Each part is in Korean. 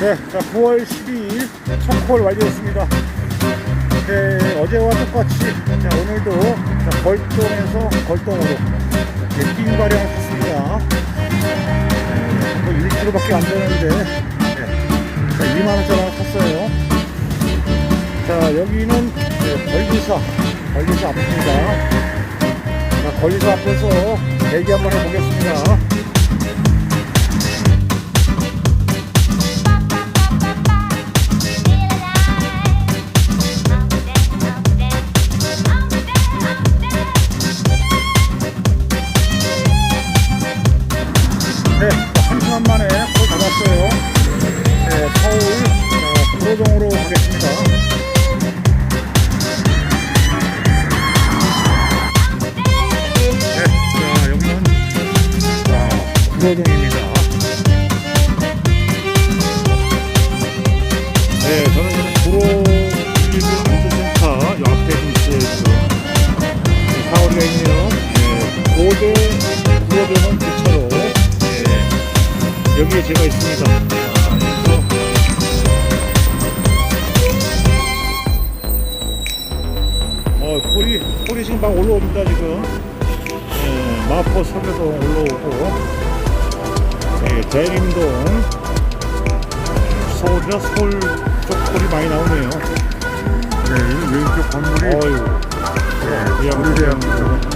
네, 자, 9월 12일 첫콜 완료했습니다. 네, 어제와 똑같이 자, 오늘도 자, 걸동에서 네, 빙가량을 탔습니다. 네, 뭐 1kg밖에 안 되는데 네, 자, 2만원짜리 하나 탔어요. 자, 여기는 네, 걸리사, 걸리사 앞입니다. 자, 걸리사 앞에서 대기 한번 해보겠습니다. 네, 한 시간 만에 콜 잡았어요. 네, 서울 어, 구로동으로 가겠습니다. 네, 자, 여기는 자, 구로동입니다. 여기에 제가 있습니다. 어, 콜이, 콜이 지금 막 올라옵니다, 지금. 예, 마포 서교동 올라오고, 예, 대림동, 서울이나 서울 쪽 콜이 많이 나오네요. 네, 이 왼쪽 건물이 어유 네, 그냥 우리대학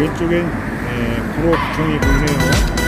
왼쪽엔 예, 구로 구청이 보이네요.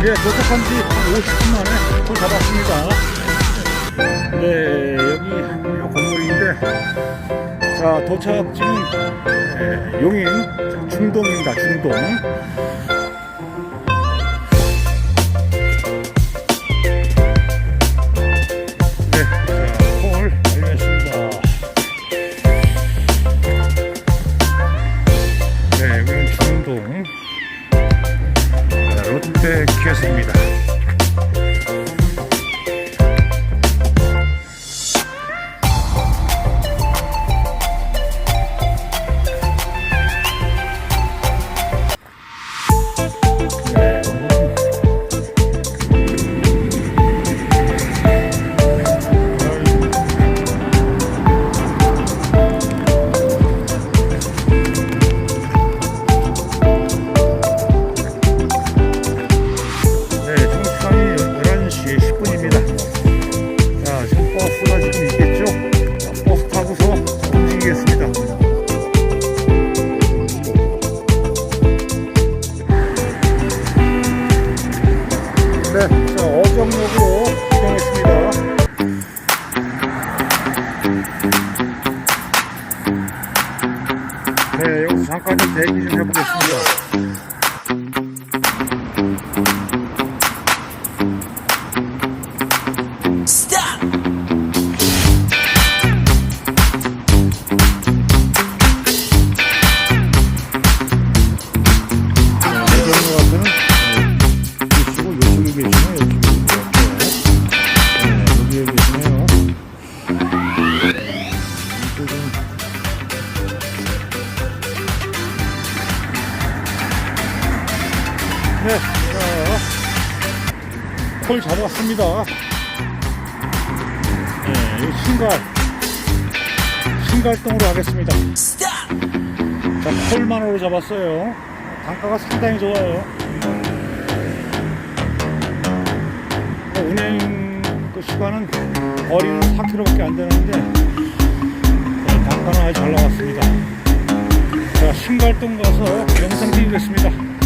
예, 도착한 지 50분 만에 콜 잡았습니다. 네, 여기 이 건물인데, 자, 도착지는 예, 용인 자, 중동입니다, 중동. 자, 콜 잡았습니다. 네, 여기 신갈, 신갈동으로 하겠습니다. 자, 콜만으로 잡았어요. 단가가 상당히 좋아요. 뭐 운행 그 시간은 거리는 4km밖에 안 되는데 네, 단가는 아주 잘 나왔습니다. 자, 신갈동 가서 영상 찍겠습니다.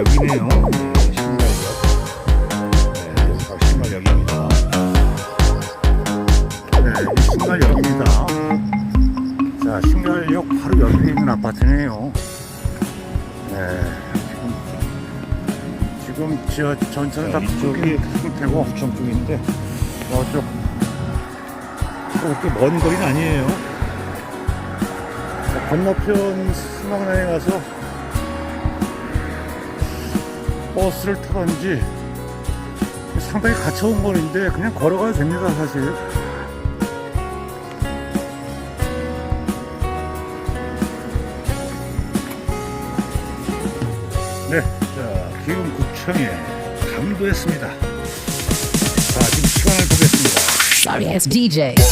신갈역이네요. 네, 신갈역. 네, 여기 바로 신갈역입니다. 네, 여기 신갈역입니다. 자, 신갈역 바로 옆에 있는 아파트네요. 네, 지금, 지금 저 전체는 다 북쪽이 상태고 부천 쪽인데 저쪽 그렇게 먼 거리는 아니에요. 자, 건너편 승강장에 가서 버스를 타든지 상당히 갇혀온 거리인데 그냥 걸어가도 됩니다 사실. 네, 자 기흥구청에 강도했습니다. 자 지금 시간을 보겠습니다. Sorry DJ. 네,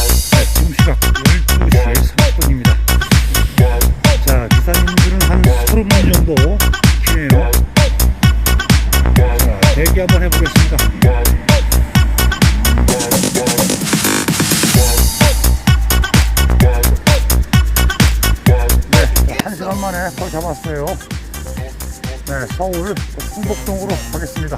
지금 시각 12시 30분입니다. 자, 기사님들은 한 30분 정도 시네요. 자, 대기 한번 해보겠습니다. 네, 자, 한 시간 만에 걸 잡았어요. 네, 서울 풍복동으로 가겠습니다.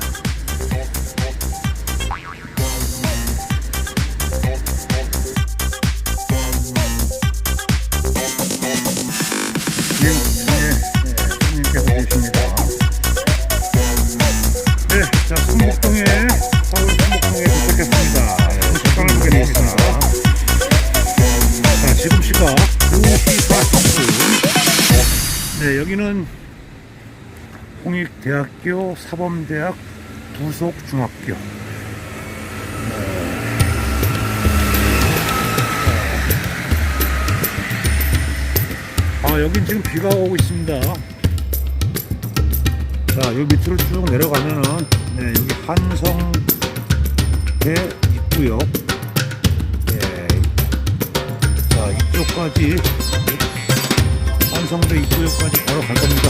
홍익대학교 사범대학 부속중학교. 아, 여긴 지금 비가 오고 있습니다. 자, 요 밑으로 쭉 내려가면은, 네, 여기 한성대 입구역. 예. 자, 이쪽까지, 한성대 입구역까지 바로 갈 겁니다.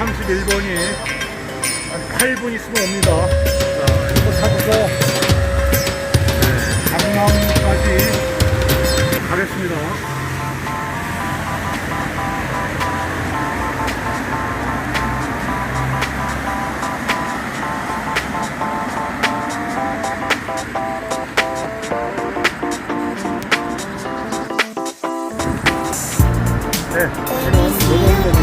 N31번이 한 8분 있으면 옵니다. 자, 이거 타고서 네, 강남까지 가겠습니다. 네, 이런 노동력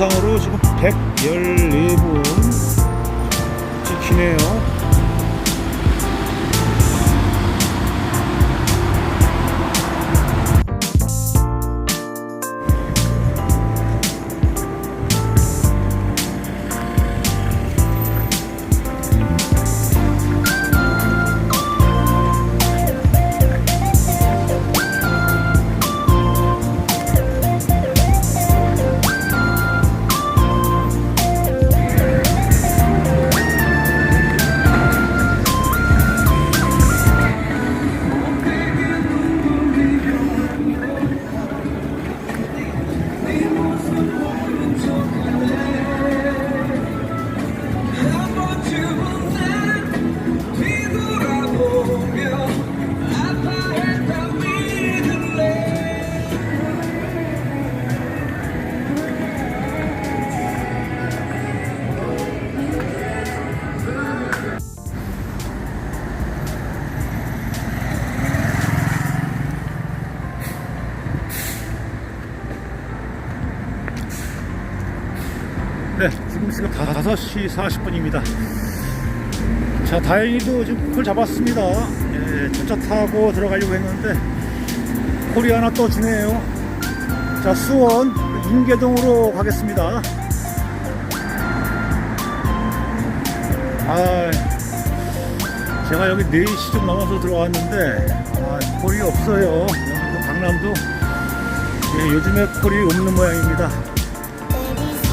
자, 로지상으로 지금 114분 찍히네요. 지금 5시 40분입니다. 자, 다행히도 지금 콜 잡았습니다. 예, 첫차 타고 들어가려고 했는데 콜이 하나 또 주네요. 자, 수원 인계동으로 가겠습니다. 아, 제가 여기 4시 좀 넘어서 들어왔는데 아, 콜이 없어요. 강남도 예, 요즘에 콜이 없는 모양입니다.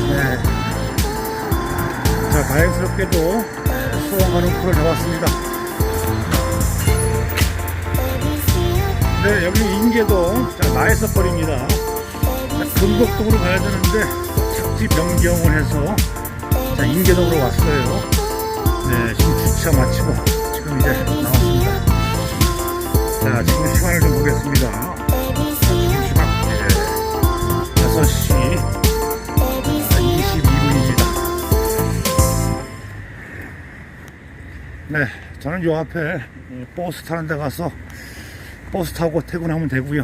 네. 자, 다행스럽게도 가는 콜을 잡았습니다. 네, 여기 인계동 자, 나에서 거리입니다. 자, 금곡동으로 가야 되는데 착지 변경을 해서 자, 인계동으로 왔어요. 네, 지금 주차 마치고 지금 이제 나왔습니다. 자, 지금 시간을 좀 보겠습니다. 네, 저는 요 앞에 이 버스 타는 데 가서 버스 타고 퇴근하면 되고요.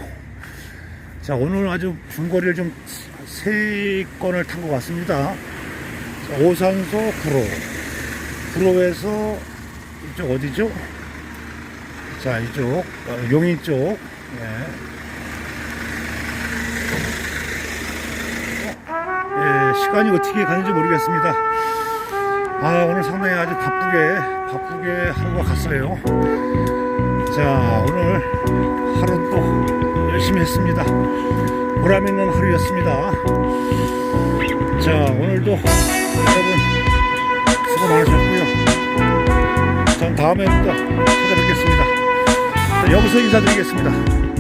자, 오늘 아주 중거리를 좀 세 건을 탄 것 같습니다. 자, 오산소 구로, 구로에서 이쪽 어디죠? 자, 이쪽 어, 용인 쪽. 네. 예, 시간이 어떻게 가는지 모르겠습니다. 아, 오늘 상당히 아주 바쁘게, 바쁘게 하루가 갔어요. 자, 오늘 하루 또 열심히 했습니다. 보람 있는 하루였습니다. 자, 오늘도 여러분 수고 많으셨고요. 전 다음에 또 찾아뵙겠습니다. 자, 여기서 인사드리겠습니다.